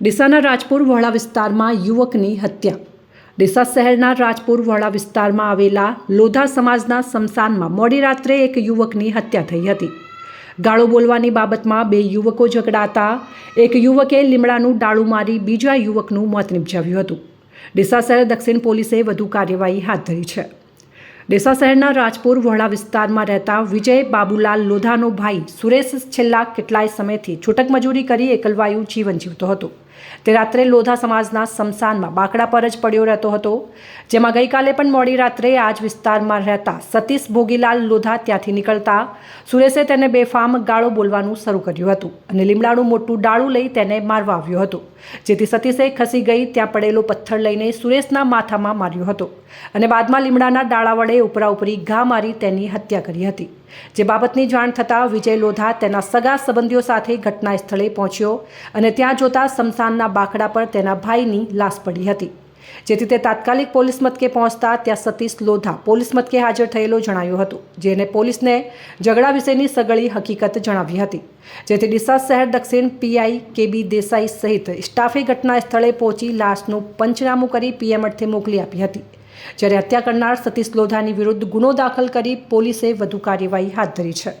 ડીસાના રાજપુર વહોળા વિસ્તારમાં યુવકની હત્યા. ડીસા શહેરના રાજપુર વહોળા વિસ્તારમાં આવેલા લોધા સમાજના સ્મશાનમાં મોડી રાત્રે એક યુવકની હત્યા થઈ હતી. ગાળો બોલવાની બાબતમાં બે યુવકો ઝઘડાતા, એક યુવકે લીમડાનું ડાળું મારી બીજા યુવકનું મોત નિપજાવ્યું હતું. ડીસા શહેર દક્ષિણ પોલીસે વધુ કાર્યવાહી હાથ ધરી છે. ડીસા શહેરના રાજપુર વહોળા વિસ્તારમાં રહેતા વિજય બાબુલાલ લોધાનો ભાઈ સુરેશ છેલ્લા કેટલાય સમયથી છૂટક મજૂરી કરી એકલવાયું જીવન જીવતો હતો. તે રાત્રે લોધા સમાજના સમસાનમાં બાકડા પર જ પડ્યો રહેતો હતો. જેમાં ગઈકાલે પણ મોડી રાત્રે આ જ વિસ્તારમાં રહેતા સતીશ ભોગીલાલ લોધા ત્યાંથી નીકળતા સુરેશે તેને બેફામ ગાળો બોલવાનું શરૂ કર્યું હતું અને લીમડાનું મોટું ડાળું લઈ તેને મારવા આવ્યો હતો. જેથી સતીશે ખસી ગઈ ત્યાં પડેલો પથ્થર લઈને સુરેશના માથામાં માર્યો હતો અને બાદમાં લીમડાના ડાળા વડે ઉપરા ઉપરી ઘા મારી તેની હત્યા કરી હતી. જે બાબતની જાણ થતાં વિજય લોધા તેના સગા સંબંધીઓ સાથે ઘટના સ્થળે પહોંચ્યો અને ત્યાં જોતા સ્મશાનના બાકડા પર તેના ભાઈની લાશ પડી હતી. જેથી તે તાત્કાલિક પોલીસ મથકે પહોંચતા ત્યાં સતીશ લોધા પોલીસ મથકે હાજર થયેલો જણાયું હતું, જેને પોલીસને ઝઘડા વિશેની સગળી હકીકત જણાવી હતી. જેથી ડીસા શહેર દક્ષિણ પીઆઈ કેબી દેસાઈ સહિત સ્ટાફે ઘટના સ્થળે પહોંચી લાશનું પંચનામું કરી પીએમ અર્થે મોકલી આપી હતી. જ્યારે હત્યા કરનાર સતીશ લોધાની વિરુદ્ધ ગુનો દાખલ કરી પોલીસે વધુ કાર્યવાહી હાથ ધરી છે.